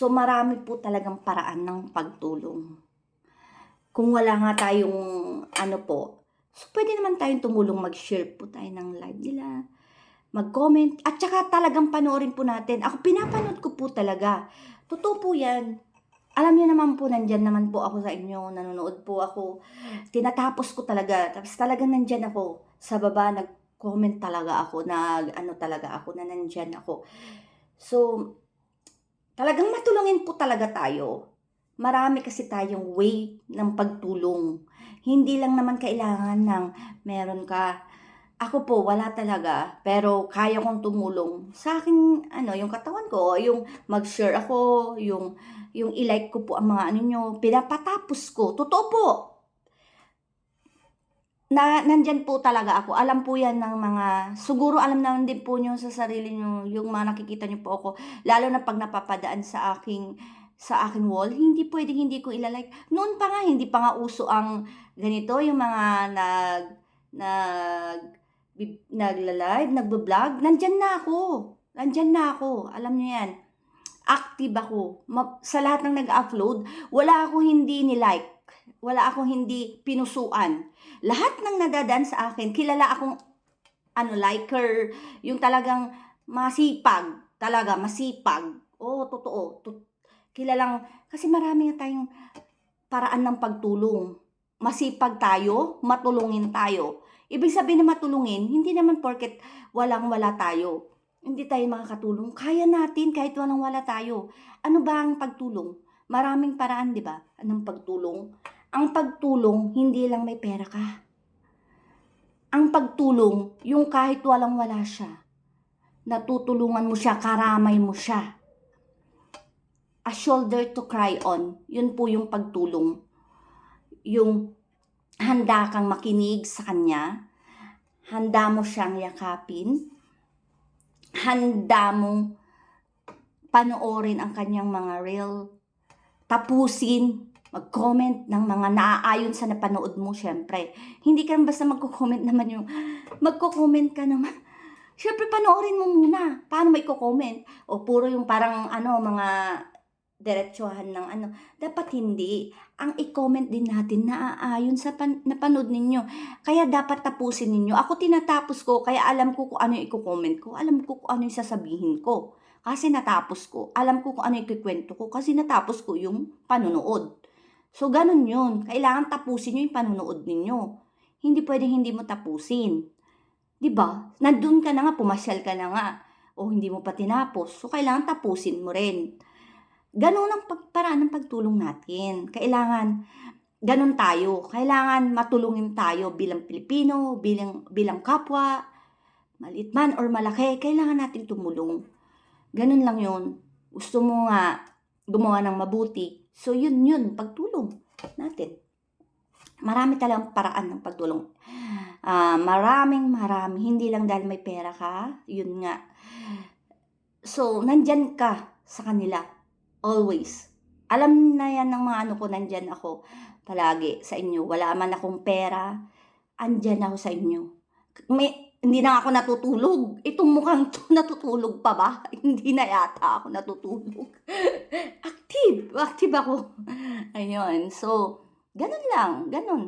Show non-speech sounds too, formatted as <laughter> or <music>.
So marami po talagang paraan ng pagtulong. Kung wala nga tayong ano po, so pwede naman tayong tumulong mag-share po tayo ng live nila, mag-comment, at saka talagang panoorin po natin. Ako pinapanood ko po talaga. Totoo po yan. Alam niyo naman po, nandyan naman po ako sa inyo, nanonood po ako. Tinatapos ko talaga. Tapos talagang nandyan ako. Sa baba, nag-comment talaga ako, nag, ano talaga ako, na nandyan ako. So, talagang matulungin po talaga tayo. Marami kasi tayong way ng pagtulong. Hindi lang naman kailangan ng meron ka. Ako po, wala talaga. Pero kaya kong tumulong sa akin, ano, yung katawan ko, yung mag-share ako, yung, yung i-like ko po ang mga ano nyo, pinapatapos ko. Totoo po. Na, nandyan po talaga ako. Alam po yan ng mga, siguro alam naman din po nyo sa sarili nyo, yung mga nakikita nyo po ako, lalo na pag napapadaan sa aking, sa aking wall, hindi pwedeng hindi ko ilalike. Noon pa nga, hindi pa nga uso ang ganito, yung mga nag, nag, nagla-live, nagbo-vlog, nandyan na ako. Nandyan na ako. Alam niyo yan. Active ako. Ma- sa lahat ng nag-upload, wala akong hindi ni-like. Wala akong hindi pinusuan. Lahat ng nadadaan sa akin, kilala akong ano, liker, yung talagang masipag. Talaga, masipag. Oo, totoo. Tut- kilalang, kasi marami nga tayong paraan ng pagtulong. Masipag tayo, matulungin tayo. Ibig sabihin na matulungin, hindi naman porket walang wala tayo. Hindi tayo makakatulong. Kaya natin kahit walang wala tayo. Ano ba ang pagtulong? Maraming paraan, di ba? Anong pagtulong? Ang pagtulong, hindi lang may pera ka. Ang pagtulong, yung kahit walang wala siya. Natutulungan mo siya, karamay mo siya. A shoulder to cry on. Yun po yung pagtulong. Yung handa kang makinig sa kanya, handa mo siyang yakapin, handa mong panoorin ang kanyang mga reel, tapusin, mag-comment ng mga naaayon sa napanood mo, syempre. Hindi ka basta magko-comment naman yung, magko-comment ka naman. Syempre, panoorin mo muna. Paano may comment? O puro yung parang, ano, mga diretsuhan ng ano. Dapat hindi. Ang i-comment din natin naaayon sa pan- napanood ninyo. Kaya dapat tapusin ninyo. Ako tinatapos ko, kaya alam ko kung ano yung i-comment ko. Alam ko kung ano yung sasabihin ko. Kasi natapos ko. Alam ko kung ano yung ikikwento ko. Kasi natapos ko yung panonood. So, ganun yun. Kailangan tapusin nyo yung panonood ninyo. Hindi pwedeng hindi mo tapusin. ba? Nandun ka na nga, pumasyal ka na nga. O hindi mo pa tinapos. So, kailangan tapusin mo rin. Ganun ang pagparaan ng pagtulong natin. Kailangan, ganun tayo. Kailangan matulungin tayo bilang Pilipino, bilang, bilang kapwa, maliit man or malaki, kailangan natin tumulong. Ganun lang yun. Gusto mo nga gumawa ng mabuti. So, yun yun, pagtulong natin. Marami talagang paraan ng pagtulong. Ah, maraming marami. Hindi lang dahil may pera ka. Yun nga. So, nandyan ka sa kanila. Always. Alam na yan ng mga ano ko, nandyan ako palagi sa inyo. Wala man akong pera, andyan ako sa inyo. May, hindi na ako natutulog. Itong mukhang to, <laughs> natutulog pa ba? <laughs> hindi na yata ako natutulog. <laughs> active. Active ako. Ayun. So, ganun lang. Ganun.